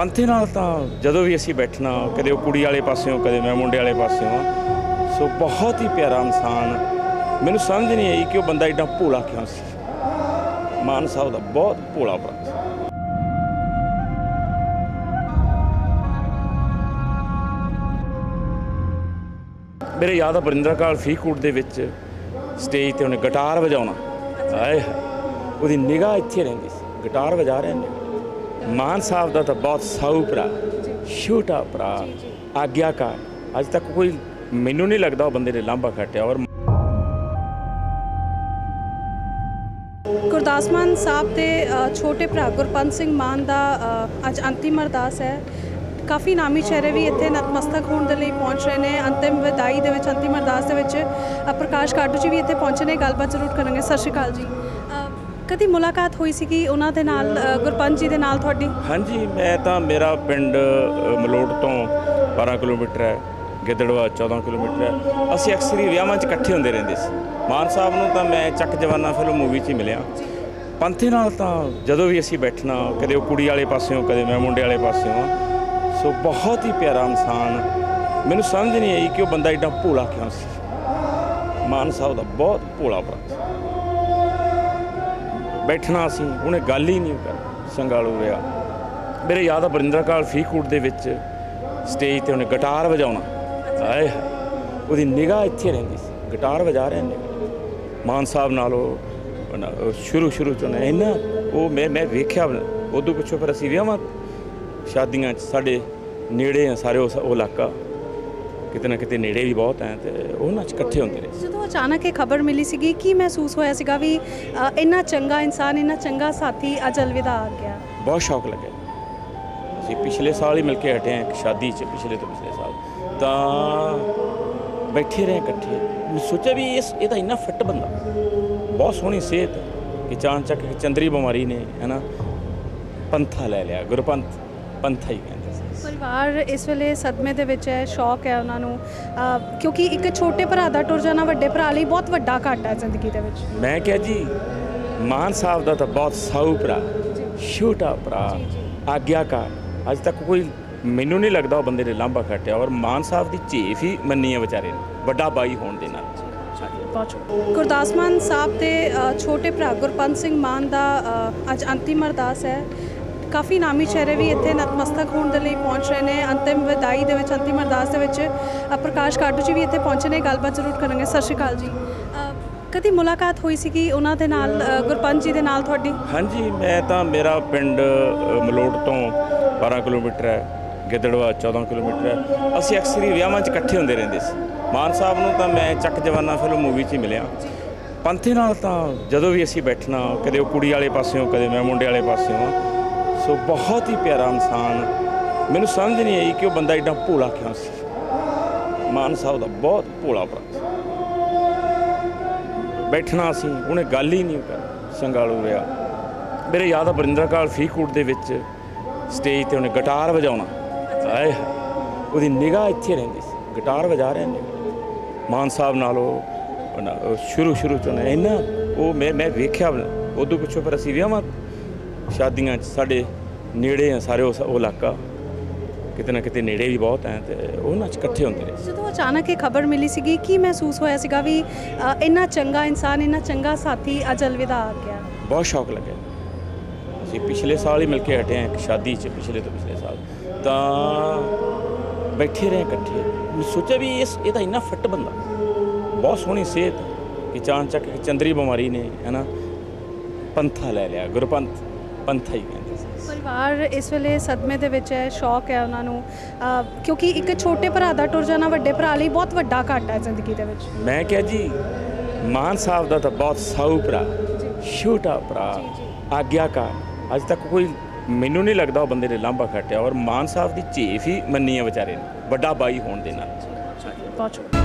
ਪੰਥੇ ਨਾਲ ਤਾਂ ਜਦੋਂ ਵੀ ਅਸੀਂ ਬੈਠਣਾ ਕਦੇ ਉਹ ਕੁੜੀ ਵਾਲੇ ਪਾਸਿਓਂ ਕਦੇ ਮੈਂ ਮੁੰਡੇ ਵਾਲੇ ਪਾਸਿਓਂ ਸੋ ਬਹੁਤ ਹੀ ਪਿਆਰਾ ਇਨਸਾਨ ਮੈਨੂੰ ਸਮਝ ਨਹੀਂ ਆਈ ਕਿ ਉਹ ਬੰਦਾ ਏਡਾ ਭੋਲਾ ਕਿਉਂ ਸੀ। ਮਾਨ ਸਾਹਿਬ ਦਾ ਬਹੁਤ ਭੋਲਾ ਸੀ। ਮੇਰੇ ਯਾਦ ਆ ਬਰਿੰਦਰ ਕਾਲ ਫਰੀਦਕੋਟ ਦੇ ਵਿੱਚ ਸਟੇਜ ਤੇ ਉਹਨੇ ਗਿਟਾਰ ਵਜਾਉਣਾ। ਆਏ ਉਹਦੀ ਨਿਗਾਹ ਇੱਥੇ ਰਹਿੰਦੀ ਸੀ। ਗਿਟਾਰ ਵਜਾ ਰਹੇ ਨੇ। ਮਾਨ ਸਾਹਿਬ ਦਾ ਤਾਂ ਬਹੁਤ ਸਾਊ ਭਰਾ ਛੋਟਾ ਭਰਾ ਆਗਿਆਕਾਰ। ਅੱਜ ਤੱਕ ਕੋਈ ਮੈਨੂੰ ਨਹੀਂ ਲੱਗਦਾ ਉਹ ਬੰਦੇ ਨੇ ਲਾਂਭਾ ਖੱਟਿਆ ਔਰ ਗੁਰਦਾਸ ਮਾਨ ਸਾਹਿਬ ਦੇ ਛੋਟੇ ਭਰਾ ਗੁਰਪੰਤ ਸਿੰਘ ਮਾਨ ਦਾ ਅੱਜ ਅੰਤਿਮ ਅਰਦਾਸ ਹੈ। ਕਾਫੀ ਨਾਮੀ ਚਿਹਰੇ ਵੀ ਇੱਥੇ ਨਤਮਸਤਕ ਹੋਣ ਦੇ ਲਈ ਪਹੁੰਚ ਰਹੇ ਨੇ। ਅੰਤਿਮ ਵਿਦਾਈ ਦੇ ਵਿੱਚ ਅੰਤਿਮ ਅਰਦਾਸ ਦੇ ਵਿੱਚ ਪ੍ਰਕਾਸ਼ ਕਾਟੂ ਜੀ ਵੀ ਇੱਥੇ ਪਹੁੰਚੇ ਨੇ। ਗੱਲਬਾਤ ਜ਼ਰੂਰ ਕਰਾਂਗੇ। ਸਤਿ ਸ਼੍ਰੀ ਅਕਾਲ ਜੀ। ਕਦੀ ਮੁਲਾਕਾਤ ਹੋਈ ਸੀਗੀ ਉਹਨਾਂ ਦੇ ਨਾਲ ਅ, ਗੁਰਪੰਤ ਜੀ ਦੇ ਨਾਲ ਤੁਹਾਡੀ? ਹਾਂਜੀ ਮੈਂ ਤਾਂ ਮੇਰਾ ਪਿੰਡ ਮਲੋਟ ਤੋਂ 12 ਕਿਲੋਮੀਟਰ ਹੈ ਗਿੱਦੜਵਾ 14 ਕਿਲੋਮੀਟਰ ਹੈ। ਅਸੀਂ ਅਕਸਰ ਹੀ ਵਿਆਹਾਂ 'ਚ ਇਕੱਠੇ ਹੁੰਦੇ ਰਹਿੰਦੇ ਸੀ। ਮਾਨ ਸਾਹਿਬ ਨੂੰ ਤਾਂ ਮੈਂ ਚੱਕ ਜਵਾਨਾ ਫਿਲਮ ਮੂਵੀ 'ਚ ਹੀ ਮਿਲਿਆ। ਪੰਥੇ ਨਾਲ ਤਾਂ ਜਦੋਂ ਵੀ ਅਸੀਂ ਬੈਠਣਾ ਕਦੇ ਉਹ ਕੁੜੀ ਵਾਲੇ ਪਾਸਿਓਂ ਕਦੇ ਮੈਂ ਮੁੰਡੇ ਵਾਲੇ ਪਾਸਿਓਂ ਆ। ਸੋ ਬਹੁਤ ਹੀ ਪਿਆਰਾ ਇਨਸਾਨ। ਮੈਨੂੰ ਸਮਝ ਨਹੀਂ ਆਈ ਕਿ ਉਹ ਬੰਦਾ ਏਡਾ ਭੋਲਾ ਕਿਉਂ ਸੀ। ਮਾਨ ਸਾਹਿਬ ਦਾ ਬਹੁਤ ਭੋਲਾ ਭਰਾ ਸੀ। ਬੈਠਣਾ ਸੀ, ਉਹਨੇ ਗੱਲ ਹੀ ਨਹੀਂ ਕਰ ਸੰਗਾਲੂ ਰਿਹਾ। ਮੇਰੇ ਯਾਦ ਆ ਬਰਿੰਦਰ ਕਾਲ ਫਰੀਦਕੋਟ ਦੇ ਵਿੱਚ ਸਟੇਜ ਤੇ ਉਹਨੇ ਗਿਟਾਰ ਵਜਾਉਣਾ। ਆਏ ਉਹਦੀ ਨਿਗਾਹ ਇੱਥੇ ਰਹਿੰਦੀ ਸੀ ਗਿਟਾਰ ਵਜਾ ਰਹੇ ਨੇ ਮਾਨ ਸਾਹਿਬ ਨਾਲ ਉਹ ਉਹਨਾਂ- ਸ਼ੁਰੂ ਸ਼ੁਰੂ ਤੋਂ ਨੇ ਇੰਨਾ ਉਹ ਮੈਂ ਮੈਂ ਵੇਖਿਆ ਉਦੋਂ ਪਿੱਛੋਂ ਫਿਰ ਅਸੀਂ ਵਿਆਹਾਂ ਸ਼ਾਦੀਆਂ 'ਚ ਸਾਡੇ ਨੇੜੇ ਆ ਸਾਰੇ ਉਸ ਉਹ ਇਲਾਕਾ। ਕਿਤੇ ਨਾ ਕਿਤੇ ਨੇੜੇ ਵੀ ਬਹੁਤ ਹੈ ਤੇ ਉਹਨਾਂ 'ਚ ਇਕੱਠੇ ਹੁੰਦੇ ਨੇ ਜਦੋਂ ਅਚਾਨਕ ਇਹ ਖਬਰ ਮਿਲੀ ਸੀਗੀ ਕੀ ਮਹਿਸੂਸ ਹੋਇਆ ਸੀਗਾ ਵੀ ਅ, ਇੰਨਾ ਚੰਗਾ ਇਨਸਾਨ ਇੰਨਾ ਚੰਗਾ ਸਾਥੀ ਅੱਜ ਅਲਵਿਦਾ ਆ ਗਿਆ? ਬਹੁਤ ਸ਼ੌਕ ਲੱਗਿਆ। ਅਸੀਂ ਪਿਛਲੇ ਸਾਲ ਹੀ ਮਿਲ ਕੇ ਹਟੇ ਹਾਂ ਇੱਕ ਸ਼ਾਦੀ 'ਚ ਪਿਛਲੇ ਤੋਂ ਪਿਛਲੇ ਸਾਲ। ਤਾਂ ਬੈਠੇ ਰਹੇ ਇਕੱਠੇ। ਮੈਂ ਸੋਚਿਆ ਵੀ ਇਸ ਇਹ ਤਾਂ ਇੰਨਾ ਫਿੱਟ ਬੰਦਾ। ਬਹੁਤ ਸੋਹਣੀ ਸਿਹਤ ਕਿ ਇੱਕ ਚੰਦਰੀ ਬਿਮਾਰੀ ਨੇ ਹੈਨਾ ਪੰਥਾ ਲੈ ਲਿਆ ਗੁਰਪੰਥ। ਪੰਥਾ ਹੀ ਕਹਿੰਦੇ ਸੀ। ਪਰਿਵਾਰ ਇਸ ਵੇਲੇ ਸਦਮੇ ਦੇ ਵਿੱਚ ਹੈ ਸ਼ੌਕ ਹੈ ਉਹਨਾਂ ਨੂੰ। ਕਿਉਂਕਿ ਇੱਕ ਛੋਟੇ ਭਰਾ ਦਾ ਟੁਰ ਜਾਣਾ ਵੱਡੇ ਭਰਾ ਲਈ ਬਹੁਤ ਵੱਡਾ ਘਾਟਾ ਹੈ ਜ਼ਿੰਦਗੀ ਦੇ ਵਿੱਚ। ਮੈਂ ਕਿਹਾ ਜੀ ਮਾਨ ਸਾਹਿਬ ਦਾ ਤਾਂ ਬਹੁਤ ਸਾਊ ਭਰਾ ਛੋਟਾ ਭਰਾ ਆਗਿਆਕਾਰ। ਅੱਜ ਤੱਕ ਕੋਈ ਮੈਨੂੰ ਨਹੀਂ ਲੱਗਦਾ ਉਹ ਬੰਦੇ ਨੇ ਲਾਂਭਾ ਖੱਟਿਆ ਔਰ ਮਾਨ ਸਾਹਿਬ ਦੀ ਝੇਫ ਹੀ ਮੰਨੀ ਹੈ ਵਿਚਾਰੇ ਨੇ ਵੱਡਾ ਬਾਈ ਹੋਣ ਦੇ ਨਾਲ। ਪਹੁੰਚੋ ਗੁਰਦਾਸ ਮਾਨ ਸਾਹਿਬ ਦੇ ਅ, ਛੋਟੇ ਭਰਾ ਗੁਰਪੰਤ ਸਿੰਘ ਮਾਨ ਦਾ ਅ, ਅੱਜ ਅੰਤਿਮ ਅਰਦਾਸ ਹੈ। ਕਾਫੀ ਨਾਮੀ ਚਿਹਰੇ ਵੀ ਇੱਥੇ ਨਤਮਸਤਕ ਹੋਣ ਦੇ ਲਈ ਪਹੁੰਚ ਰਹੇ ਨੇ। ਅੰਤਿਮ ਵਿਦਾਈ ਦੇ ਵਿੱਚ ਅੰਤਿਮ ਅਰਦਾਸ ਦੇ ਵਿੱਚ ਪ੍ਰਕਾਸ਼ ਕਾਟੂ ਜੀ ਵੀ ਇੱਥੇ ਪਹੁੰਚੇ ਨੇ। ਗੱਲਬਾਤ ਜ਼ਰੂਰ ਕਰਾਂਗੇ। ਸਤਿ ਸ਼੍ਰੀ ਅਕਾਲ ਜੀ। ਕਦੀ ਮੁਲਾਕਾਤ ਹੋਈ ਸੀਗੀ ਉਹਨਾਂ ਦੇ ਨਾਲ ਅ, ਜੀ ਦੇ ਨਾਲ ਤੁਹਾਡੀ? ਹਾਂਜੀ ਮੈਂ ਤਾਂ ਮੇਰਾ ਪਿੰਡ ਮਲੋਟ ਤੋਂ 12 ਕਿਲੋਮੀਟਰ ਹੈ ਗਿੱਦੜਵਾ 14 ਕਿਲੋਮੀਟਰ ਹੈ। ਅਸੀਂ ਅਕਸਰ ਹੀ ਵਿਆਹਾਂ 'ਚ ਇਕੱਠੇ ਹੁੰਦੇ ਰਹਿੰਦੇ ਸੀ। ਮਾਨ ਸਾਹਿਬ ਨੂੰ ਤਾਂ ਮੈਂ ਚੱਕ ਜਵਾਨਾ ਫਿਲਮ ਮੂਵੀ 'ਚ ਹੀ ਮਿਲਿਆ। ਪੰਥੇ ਨਾਲ ਤਾਂ ਜਦੋਂ ਵੀ ਅਸੀਂ ਬੈਠਣਾ ਕਦੇ ਉਹ ਕੁੜੀ ਵਾਲੇ ਪਾਸਿਓਂ ਕਦੇ ਮੈਂ ਮੁੰਡੇ ਵਾਲੇ ਪਾਸਿਓਂ ਆ ਸੋ ਬਹੁਤ ਹੀ ਪਿਆਰਾ ਇਨਸਾਨ। ਮੈਨੂੰ ਸਮਝ ਨਹੀਂ ਆਈ ਕਿ ਉਹ ਬੰਦਾ ਏਡਾ ਭੋਲਾ ਕਿਉਂ ਸੀ। ਮਾਨ ਸਾਹਿਬ ਦਾ ਬਹੁਤ ਭੋਲਾ ਭਰਾ ਬੈਠਣਾ ਸੀ, ਉਹਨੇ ਗੱਲ ਹੀ ਨਹੀਂ ਕਰ ਸੰਗਾਲੂ ਰਿਹਾ ਮੇਰੇ ਯਾਦ ਆ ਬਰਿੰਦਰ ਕਾਲ ਫੀਕੂਟ ਦੇ ਵਿੱਚ ਸਟੇਜ ਤੇ ਉਹਨੇ ਗਿਟਾਰ ਵਜਾਉਣਾ। ਆਏ ਉਹਦੀ ਨਿਗਾਹ ਇੱਥੇ ਰਹਿੰਦੀ ਸੀ। ਗਿਟਾਰ ਵਜਾ ਰਹੇ ਨੇ ਮਾਨ ਸਾਹਿਬ ਨਾਲ ਉਹ ਸ਼ੁਰੂ ਸ਼ੁਰੂ ਤੋਂ ਨੇ ਇੰਨਾ ਉਹ ਮੈਂ ਮੈਂ ਵੇਖਿਆ। ਉਦੋਂ ਪਿੱਛੋਂ, ਫਿਰ ਅਸੀਂ ਵਿਆਹਾਂ ਸ਼ਾਦੀਆਂ 'ਚ ਸਾਡੇ ਨੇੜੇ ਆ ਸਾਰੇ ਉਸ ਉਹ ਇਲਾਕਾ। ਕਿਤੇ ਨਾ ਕਿਤੇ ਨੇੜੇ ਵੀ ਬਹੁਤ ਹੈ ਤੇ ਉਹਨਾਂ 'ਚ ਇਕੱਠੇ ਹੁੰਦੇ ਨੇ। ਜਦੋਂ ਅਚਾਨਕ ਇਹ ਖਬਰ ਮਿਲੀ ਸੀਗੀ ਕੀ ਮਹਿਸੂਸ ਹੋਇਆ ਸੀਗਾ ਵੀ ਅ, ਇੰਨਾ ਚੰਗਾ ਇਨਸਾਨ ਇੰਨਾ ਚੰਗਾ ਸਾਥੀ ਅੱਜ ਅਲਵਿਦਾ ਆ ਗਿਆ? ਬਹੁਤ ਸ਼ੌਕ ਲੱਗਿਆ। ਅਸੀਂ ਪਿਛਲੇ ਸਾਲ ਹੀ ਮਿਲ ਕੇ ਹਟੇ ਹਾਂ ਇੱਕ ਸ਼ਾਦੀ 'ਚ ਪਿਛਲੇ ਤੋਂ ਪਿਛਲੇ ਸਾਲ। ਤਾਂ ਬੈਠੇ ਰਹੇ ਇਕੱਠੇ। ਮੈਂ ਸੋਚਿਆ ਵੀ ਇਸ ਇਹ ਤਾਂ ਇੰਨਾ ਫਿੱਟ ਬੰਦਾ। ਬਹੁਤ ਸੋਹਣੀ ਸਿਹਤ ਕਿ ਇੱਕ ਚੰਦਰੀ ਬਿਮਾਰੀ ਨੇ ਹੈਨਾ ਪੰਥਾ ਲੈ ਲਿਆ ਗੁਰਪੰਥ। ਪੰਥਾ ਹੀ ਕਹਿੰਦੇ ਸੀ। ਪਰਿਵਾਰ ਇਸ ਵੇਲੇ ਸਦਮੇ ਦੇ ਵਿੱਚ ਹੈ ਸ਼ੌਕ ਹੈ ਉਹਨਾਂ ਨੂੰ। ਕਿਉਂਕਿ ਇੱਕ ਛੋਟੇ ਭਰਾ ਦਾ ਟੁਰ ਜਾਣਾ ਵੱਡੇ ਭਰਾ ਲਈ ਬਹੁਤ ਵੱਡਾ ਘਾਟਾ ਹੈ ਜ਼ਿੰਦਗੀ ਦੇ ਵਿੱਚ। ਮੈਂ ਕਿਹਾ ਜੀ ਮਾਨ ਸਾਹਿਬ ਦਾ ਤਾਂ ਬਹੁਤ ਸਾਊ ਭਰਾ ਛੋਟਾ ਭਰਾ ਆਗਿਆਕਾਰ। ਅੱਜ ਤੱਕ ਕੋਈ ਮੈਨੂੰ ਨਹੀਂ ਲੱਗਦਾ ਉਹ ਬੰਦੇ ਨੇ ਲਾਂਭਾ ਖੱਟਿਆ। ਔਰ ਮਾਨ ਸਾਹਿਬ ਦੀ ਝੇਫ ਹੀ ਮੰਨੀ ਹੈ ਵਿਚਾਰੇ ਨੇ ਵੱਡਾ ਬਾਈ ਹੋਣ ਦੇ ਨਾਲ। ਪਹੁੰਚੋ